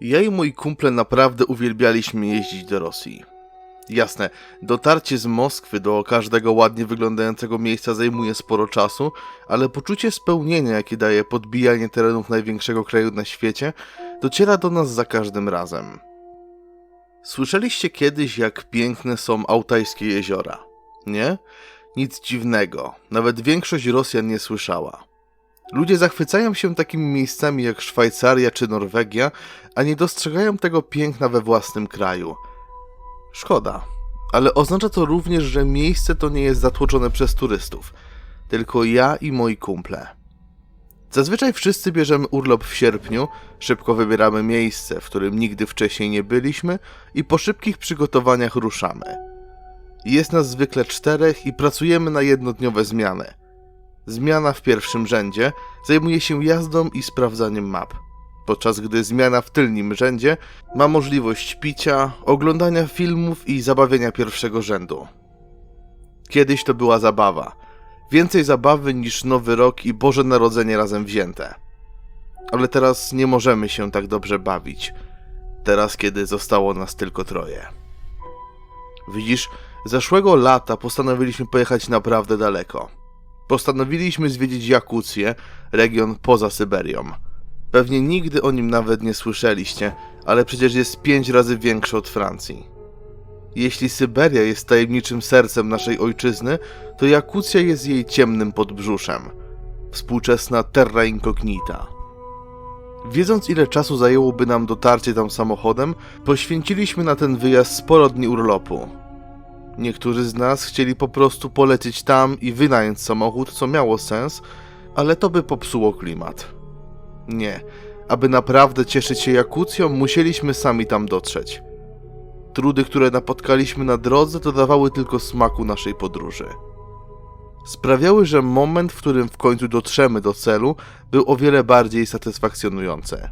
Ja i mój kumple naprawdę uwielbialiśmy jeździć do Rosji. Jasne, dotarcie z Moskwy do każdego ładnie wyglądającego miejsca zajmuje sporo czasu, ale poczucie spełnienia, jakie daje podbijanie terenów największego kraju na świecie, dociera do nas za każdym razem. Słyszeliście kiedyś, jak piękne są Altajskie jeziora? Nie? Nic dziwnego, nawet większość Rosjan nie słyszała. Ludzie zachwycają się takimi miejscami jak Szwajcaria czy Norwegia, a nie dostrzegają tego piękna we własnym kraju. Szkoda, ale oznacza to również, że miejsce to nie jest zatłoczone przez turystów, tylko ja i moi kumple. Zazwyczaj wszyscy bierzemy urlop w sierpniu, szybko wybieramy miejsce, w którym nigdy wcześniej nie byliśmy i po szybkich przygotowaniach ruszamy. Jest nas zwykle czterech i pracujemy na jednodniowe zmiany. Zmiana w pierwszym rzędzie zajmuje się jazdą i sprawdzaniem map, podczas gdy zmiana w tylnym rzędzie ma możliwość picia, oglądania filmów i zabawienia pierwszego rzędu. Kiedyś to była zabawa. Więcej zabawy niż Nowy Rok i Boże Narodzenie razem wzięte. Ale teraz nie możemy się tak dobrze bawić. Teraz, kiedy zostało nas tylko troje. Widzisz, zeszłego lata postanowiliśmy pojechać naprawdę daleko. Postanowiliśmy zwiedzić Jakucję, region poza Syberią. Pewnie nigdy o nim nawet nie słyszeliście, ale przecież jest pięć razy większy od Francji. Jeśli Syberia jest tajemniczym sercem naszej ojczyzny, to Jakucja jest jej ciemnym podbrzuszem. Współczesna terra incognita. Wiedząc ile czasu zajęłoby nam dotarcie tam samochodem, poświęciliśmy na ten wyjazd sporo dni urlopu. Niektórzy z nas chcieli po prostu polecieć tam i wynająć samochód, co miało sens, ale to by popsuło klimat. Nie, aby naprawdę cieszyć się Jakucją, musieliśmy sami tam dotrzeć. Trudy, które napotkaliśmy na drodze, dodawały tylko smaku naszej podróży. Sprawiały, że moment, w którym w końcu dotrzemy do celu, był o wiele bardziej satysfakcjonujący.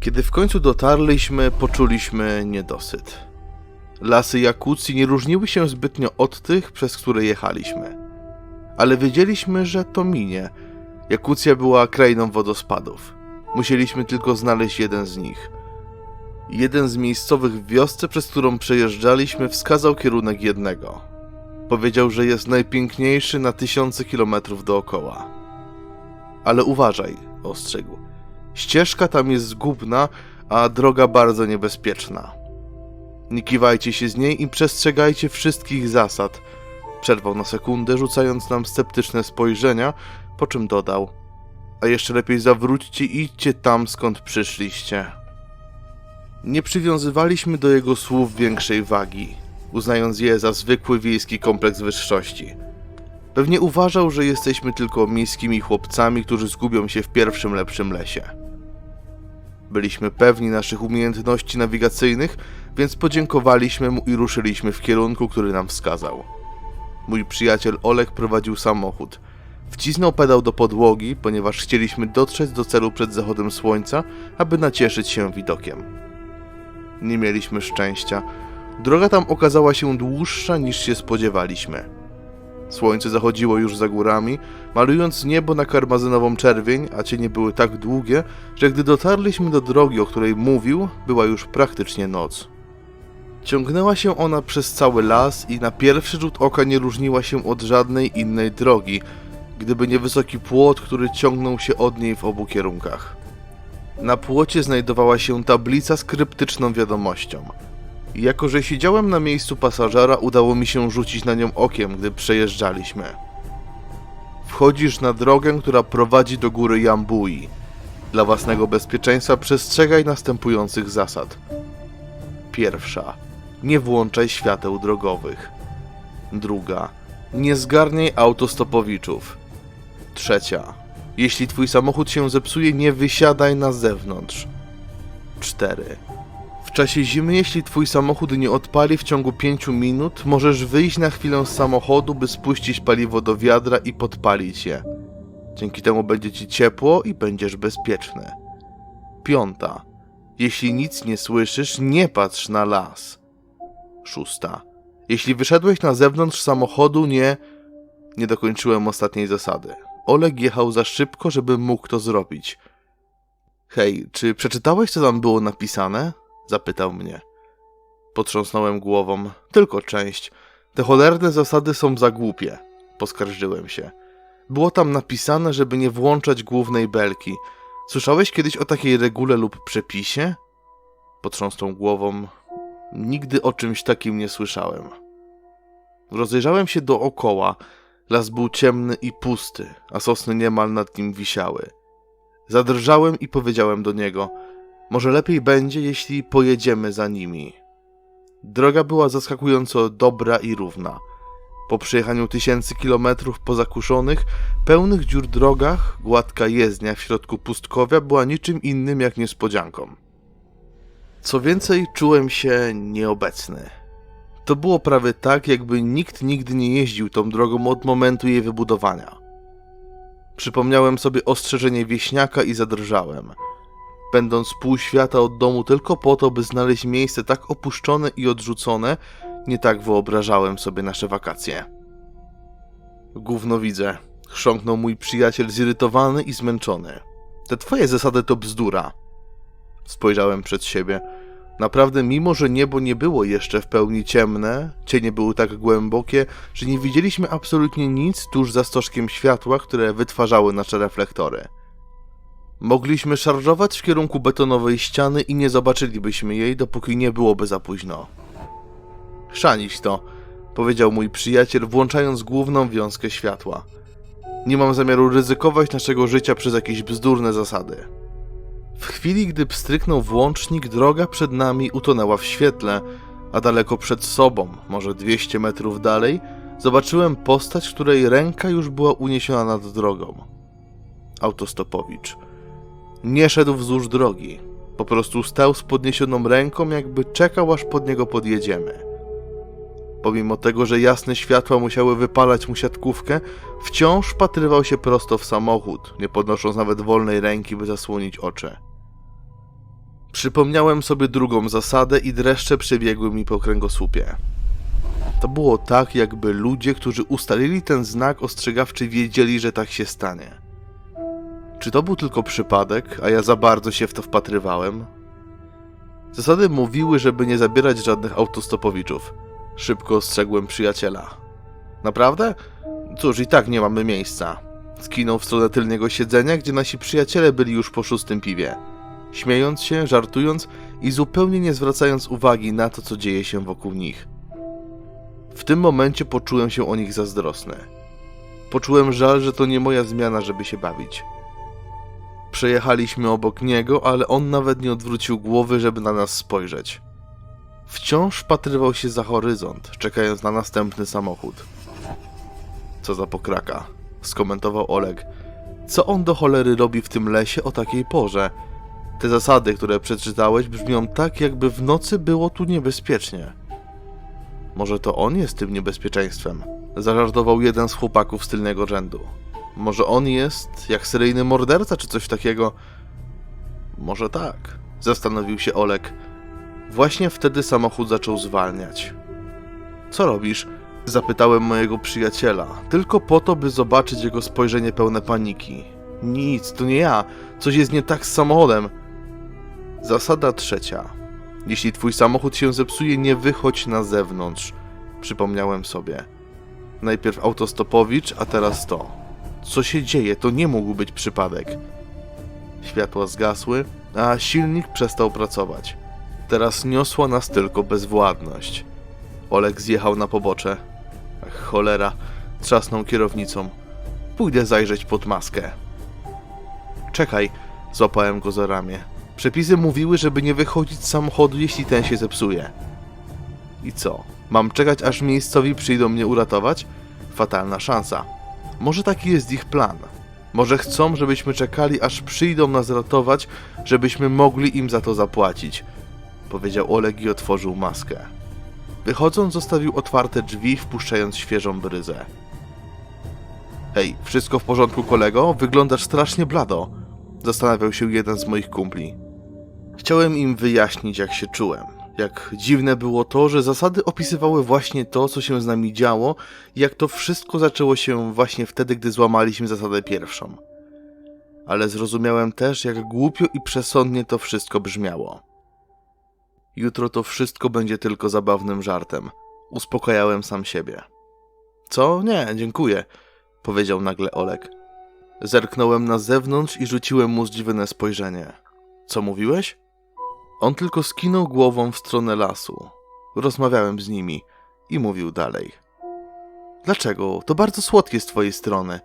Kiedy w końcu dotarliśmy, poczuliśmy niedosyt. Lasy Jakucji nie różniły się zbytnio od tych, przez które jechaliśmy. Ale wiedzieliśmy, że to minie. Jakucja była krainą wodospadów. Musieliśmy tylko znaleźć jeden z nich. Jeden z miejscowych w wiosce, przez którą przejeżdżaliśmy, wskazał kierunek jednego. Powiedział, że jest najpiękniejszy na tysiące kilometrów dookoła. Ale uważaj, ostrzegł. Ścieżka tam jest zgubna, a droga bardzo niebezpieczna. Nie kiwajcie się z niej i przestrzegajcie wszystkich zasad. Przerwał na sekundę, rzucając nam sceptyczne spojrzenia, po czym dodał: A jeszcze lepiej zawróćcie i idźcie tam, skąd przyszliście. Nie przywiązywaliśmy do jego słów większej wagi, uznając je za zwykły wiejski kompleks wyższości. Pewnie uważał, że jesteśmy tylko miejskimi chłopcami, którzy zgubią się w pierwszym lepszym lesie. Byliśmy pewni naszych umiejętności nawigacyjnych, więc podziękowaliśmy mu i ruszyliśmy w kierunku, który nam wskazał. Mój przyjaciel Olek prowadził samochód. Wcisnął pedał do podłogi, ponieważ chcieliśmy dotrzeć do celu przed zachodem słońca, aby nacieszyć się widokiem. Nie mieliśmy szczęścia. Droga tam okazała się dłuższa niż się spodziewaliśmy. Słońce zachodziło już za górami, malując niebo na karmazynową czerwień, a cienie były tak długie, że gdy dotarliśmy do drogi, o której mówił, była już praktycznie noc. Ciągnęła się ona przez cały las i na pierwszy rzut oka nie różniła się od żadnej innej drogi, gdyby nie wysoki płot, który ciągnął się od niej w obu kierunkach. Na płocie znajdowała się tablica z kryptyczną wiadomością. Jako, że siedziałem na miejscu pasażera, udało mi się rzucić na nią okiem, gdy przejeżdżaliśmy. Wchodzisz na drogę, która prowadzi do góry Jambui. Dla własnego bezpieczeństwa przestrzegaj następujących zasad. Pierwsza. Nie włączaj świateł drogowych. Druga. Nie zgarniaj autostopowiczów. Trzecia. Jeśli twój samochód się zepsuje, nie wysiadaj na zewnątrz. 4. W czasie zimy, jeśli twój samochód nie odpali w ciągu 5 minut, możesz wyjść na chwilę z samochodu, by spuścić paliwo do wiadra i podpalić je. Dzięki temu będzie ci ciepło i będziesz bezpieczny. Piąta. Jeśli nic nie słyszysz, nie patrz na las. Szósta. Jeśli wyszedłeś na zewnątrz samochodu, nie... Nie dokończyłem ostatniej zasady. Oleg jechał za szybko, żeby mógł to zrobić. Hej, czy przeczytałeś, co tam było napisane? Zapytał mnie. Potrząsnąłem głową. Tylko część. Te cholerne zasady są za głupie. Poskarżyłem się. Było tam napisane, żeby nie włączać głównej belki. Słyszałeś kiedyś o takiej regule lub przepisie? Potrząsnął głową. Nigdy o czymś takim nie słyszałem. Rozejrzałem się dookoła. Las był ciemny i pusty, a sosny niemal nad nim wisiały. Zadrżałem i powiedziałem do niego: Może lepiej będzie, jeśli pojedziemy za nimi. Droga była zaskakująco dobra i równa. Po przejechaniu tysięcy kilometrów po zakuszonych, pełnych dziur drogach, gładka jezdnia w środku pustkowia była niczym innym jak niespodzianką. Co więcej, czułem się nieobecny. To było prawie tak, jakby nikt nigdy nie jeździł tą drogą od momentu jej wybudowania. Przypomniałem sobie ostrzeżenie wieśniaka i zadrżałem. Będąc pół świata od domu tylko po to, by znaleźć miejsce tak opuszczone i odrzucone, nie tak wyobrażałem sobie nasze wakacje. Gówno widzę, chrząknął mój przyjaciel zirytowany i zmęczony. Te twoje zasady to bzdura. Spojrzałem przed siebie. Naprawdę, mimo że niebo nie było jeszcze w pełni ciemne, cienie były tak głębokie, że nie widzieliśmy absolutnie nic tuż za stożkiem światła, które wytwarzały nasze reflektory. Mogliśmy szarżować w kierunku betonowej ściany i nie zobaczylibyśmy jej, dopóki nie byłoby za późno. Chrzanić to, powiedział mój przyjaciel, włączając główną wiązkę światła. Nie mam zamiaru ryzykować naszego życia przez jakieś bzdurne zasady. W chwili, gdy pstryknął włącznik, droga przed nami utonęła w świetle, a daleko przed sobą, może 200 metrów dalej, zobaczyłem postać, której ręka już była uniesiona nad drogą. Autostopowicz. Nie szedł wzdłuż drogi. Po prostu stał z podniesioną ręką, jakby czekał, aż pod niego podjedziemy. Pomimo tego, że jasne światła musiały wypalać mu siatkówkę, wciąż patrywał się prosto w samochód, nie podnosząc nawet wolnej ręki, by zasłonić oczy. Przypomniałem sobie drugą zasadę i dreszcze przebiegły mi po kręgosłupie. To było tak, jakby ludzie, którzy ustalili ten znak ostrzegawczy, wiedzieli, że tak się stanie. Czy to był tylko przypadek, a ja za bardzo się w to wpatrywałem? Zasady mówiły, żeby nie zabierać żadnych autostopowiczów. Szybko ostrzegłem przyjaciela. Naprawdę? Cóż, i tak nie mamy miejsca. Skinął w stronę tylnego siedzenia, gdzie nasi przyjaciele byli już po szóstym piwie. Śmiejąc się, żartując i zupełnie nie zwracając uwagi na to, co dzieje się wokół nich. W tym momencie poczułem się o nich zazdrosny. Poczułem żal, że to nie moja zmiana, żeby się bawić. Przejechaliśmy obok niego, ale on nawet nie odwrócił głowy, żeby na nas spojrzeć. Wciąż wpatrywał się za horyzont, czekając na następny samochód. Co za pokraka, skomentował Oleg. Co on do cholery robi w tym lesie o takiej porze? Te zasady, które przeczytałeś, brzmią tak, jakby w nocy było tu niebezpiecznie. Może to on jest tym niebezpieczeństwem? Zażartował jeden z chłopaków z tylnego rzędu. Może on jest jak seryjny morderca, czy coś takiego? Może tak, zastanowił się Olek. Właśnie wtedy samochód zaczął zwalniać. Co robisz? Zapytałem mojego przyjaciela, tylko po to, by zobaczyć jego spojrzenie pełne paniki. Nic, to nie ja. Coś jest nie tak z samochodem. Zasada trzecia. Jeśli twój samochód się zepsuje, nie wychodź na zewnątrz. Przypomniałem sobie. Najpierw autostopowicz, a teraz to. Co się dzieje? To nie mógł być przypadek. Światła zgasły, a silnik przestał pracować. Teraz niosła nas tylko bezwładność. Olek zjechał na pobocze. Ach, cholera, trzasnął kierownicą. Pójdę zajrzeć pod maskę. Czekaj, złapałem go za ramię. Przepisy mówiły, żeby nie wychodzić z samochodu, jeśli ten się zepsuje. I co? Mam czekać, aż miejscowi przyjdą mnie uratować? Fatalna szansa. Może taki jest ich plan. Może chcą, żebyśmy czekali, aż przyjdą nas ratować, żebyśmy mogli im za to zapłacić. Powiedział Oleg i otworzył maskę. Wychodząc, zostawił otwarte drzwi, wpuszczając świeżą bryzę. Hej, wszystko w porządku, kolego? Wyglądasz strasznie blado. Zastanawiał się jeden z moich kumpli. Chciałem im wyjaśnić, jak się czułem. Jak dziwne było to, że zasady opisywały właśnie to, co się z nami działo, jak to wszystko zaczęło się właśnie wtedy, gdy złamaliśmy zasadę pierwszą. ale zrozumiałem też, jak głupio i przesądnie to wszystko brzmiało. Jutro to wszystko będzie tylko zabawnym żartem. Uspokajałem sam siebie. Co? Nie, dziękuję, powiedział nagle Olek. Zerknąłem na zewnątrz i rzuciłem mu zdziwione spojrzenie. Co mówiłeś? On tylko skinął głową w stronę lasu. Rozmawiałem z nimi i mówił dalej. Dlaczego? To bardzo słodkie z twojej strony.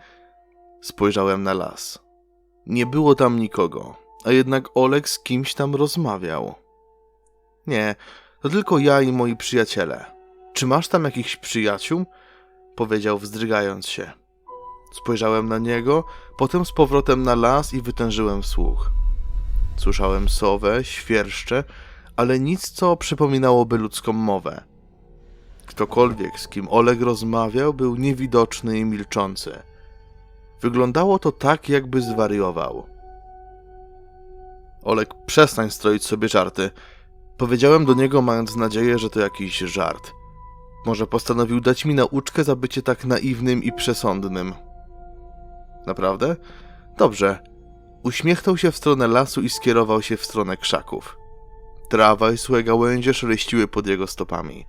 Spojrzałem na las. Nie było tam nikogo, a jednak Olek z kimś tam rozmawiał. Nie, to tylko ja i moi przyjaciele. Czy masz tam jakichś przyjaciół? Powiedział wzdrygając się. Spojrzałem na niego, potem z powrotem na las i wytężyłem słuch. Słyszałem sowę, świerszcze, ale nic, co przypominałoby ludzką mowę. Ktokolwiek, z kim Oleg rozmawiał, był niewidoczny i milczący. Wyglądało to tak, jakby zwariował. Olek, przestań stroić sobie żarty. Powiedziałem do niego, mając nadzieję, że to jakiś żart. Może postanowił dać mi nauczkę za bycie tak naiwnym i przesądnym. Naprawdę? Dobrze. Uśmiechnął się w stronę lasu i skierował się w stronę krzaków. Trawa i suche gałęzie szeleściły pod jego stopami.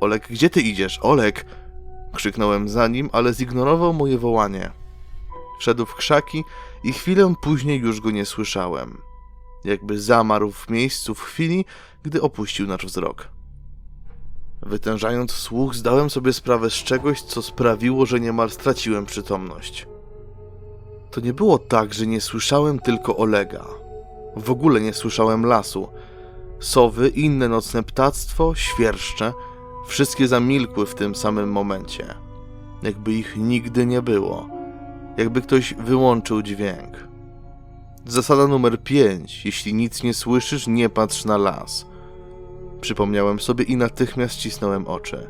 Olek, gdzie ty idziesz? Olek! Krzyknąłem za nim, ale zignorował moje wołanie. Wszedł w krzaki i chwilę później już go nie słyszałem. Jakby zamarł w miejscu w chwili, gdy opuścił nasz wzrok. Wytężając słuch, zdałem sobie sprawę z czegoś, co sprawiło, że niemal straciłem przytomność. To nie było tak, że nie słyszałem tylko Olega. W ogóle nie słyszałem lasu. Sowy, inne nocne ptactwo, świerszcze, wszystkie zamilkły w tym samym momencie. Jakby ich nigdy nie było. Jakby ktoś wyłączył dźwięk. Zasada numer 5. Jeśli nic nie słyszysz, nie patrz na las. Przypomniałem sobie i natychmiast cisnąłem oczy.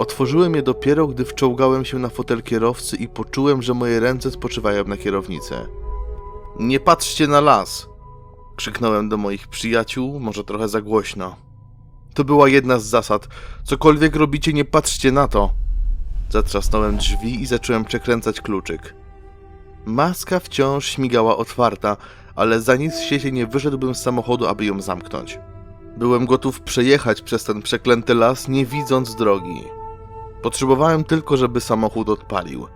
Otworzyłem je dopiero, gdy wczołgałem się na fotel kierowcy i poczułem, że moje ręce spoczywają na kierownicy. Nie patrzcie na las! Krzyknąłem do moich przyjaciół, może trochę za głośno. To była jedna z zasad. Cokolwiek robicie, nie patrzcie na to. Zatrzasnąłem drzwi i zacząłem przekręcać kluczyk. Maska wciąż śmigała otwarta, ale za nic w świecie nie wyszedłbym z samochodu, aby ją zamknąć. Byłem gotów przejechać przez ten przeklęty las, nie widząc drogi. Potrzebowałem tylko, żeby samochód odpalił.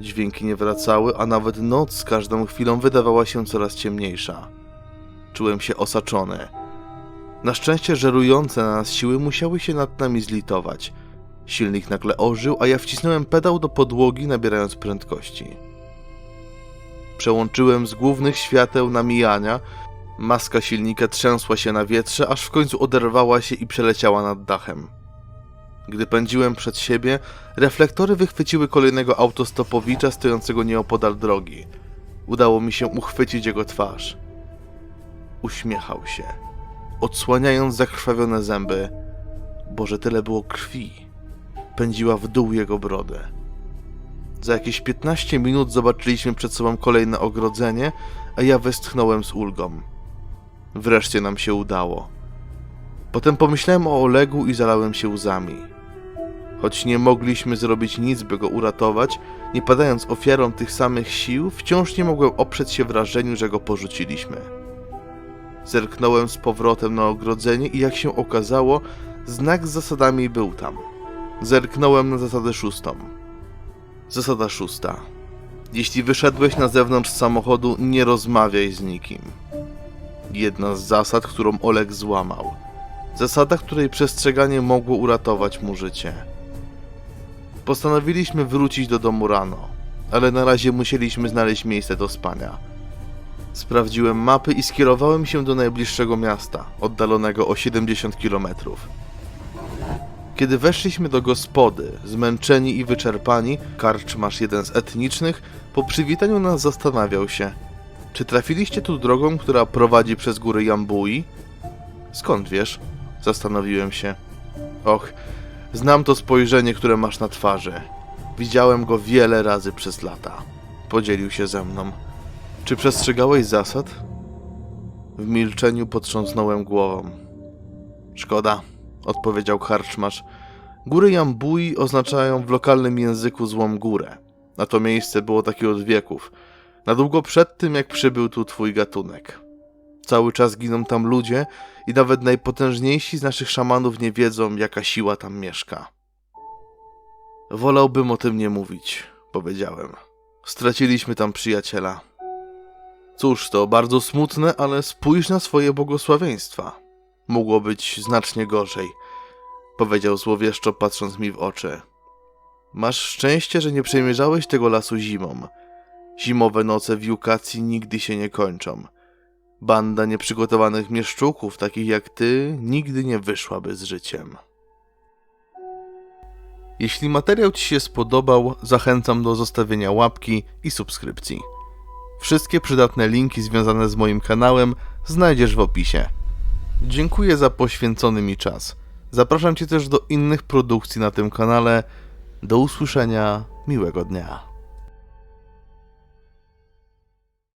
Dźwięki nie wracały, a nawet noc z każdą chwilą wydawała się coraz ciemniejsza. Czułem się osaczony. Na szczęście żerujące na nas siły musiały się nad nami zlitować. Silnik nagle ożył, a ja wcisnąłem pedał do podłogi, nabierając prędkości. Przełączyłem z głównych świateł na mijania. Maska silnika trzęsła się na wietrze, aż w końcu oderwała się i przeleciała nad dachem. Gdy pędziłem przed siebie, reflektory wychwyciły kolejnego autostopowicza stojącego nieopodal drogi. Udało mi się uchwycić jego twarz. Uśmiechał się, odsłaniając zakrwawione zęby. Boże, tyle było krwi. Pędziła w dół jego brodę. Za jakieś 15 minut zobaczyliśmy przed sobą kolejne ogrodzenie, a ja westchnąłem z ulgą. Wreszcie nam się udało. Potem pomyślałem o Olegu i zalałem się łzami. Choć nie mogliśmy zrobić nic, by go uratować, nie padając ofiarą tych samych sił, wciąż nie mogłem oprzeć się wrażeniu, że go porzuciliśmy. Zerknąłem z powrotem na ogrodzenie i jak się okazało, znak z zasadami był tam. Zerknąłem na zasadę szóstą. Zasada szósta. Jeśli wyszedłeś na zewnątrz samochodu, nie rozmawiaj z nikim. Jedna z zasad, którą Oleg złamał. Zasada, której przestrzeganie mogło uratować mu życie. Postanowiliśmy wrócić do domu rano, ale na razie musieliśmy znaleźć miejsce do spania. Sprawdziłem mapy i skierowałem się do najbliższego miasta, oddalonego o 70 kilometrów. Kiedy weszliśmy do gospody, zmęczeni i wyczerpani, karczmasz jeden z etnicznych, po przywitaniu nas zastanawiał się, czy trafiliście tu drogą, która prowadzi przez góry Jambui? Skąd wiesz? Zastanowiłem się. Och, znam to spojrzenie, które masz na twarzy. Widziałem go wiele razy przez lata. Podzielił się ze mną. Czy przestrzegałeś zasad? W milczeniu potrząsnąłem głową. Szkoda, odpowiedział karczmarz. Góry Jambui oznaczają w lokalnym języku złą górę. a to miejsce było takie od wieków. Na długo przed tym, jak przybył tu twój gatunek. Cały czas giną tam ludzie i nawet najpotężniejsi z naszych szamanów nie wiedzą, jaka siła tam mieszka. Wolałbym o tym nie mówić, powiedziałem. Straciliśmy tam przyjaciela. Cóż, to bardzo smutne, ale spójrz na swoje błogosławieństwa. Mogło być znacznie gorzej, powiedział złowieszczo patrząc mi w oczy. Masz szczęście, że nie przemierzałeś tego lasu zimą. Zimowe noce w Jukacji nigdy się nie kończą. Banda nieprzygotowanych mieszczuków, takich jak ty, nigdy nie wyszłaby z życiem. Jeśli materiał Ci się spodobał, zachęcam do zostawienia łapki i subskrypcji. Wszystkie przydatne linki związane z moim kanałem znajdziesz w opisie. Dziękuję za poświęcony mi czas. Zapraszam Cię też do innych produkcji na tym kanale. Do usłyszenia, miłego dnia.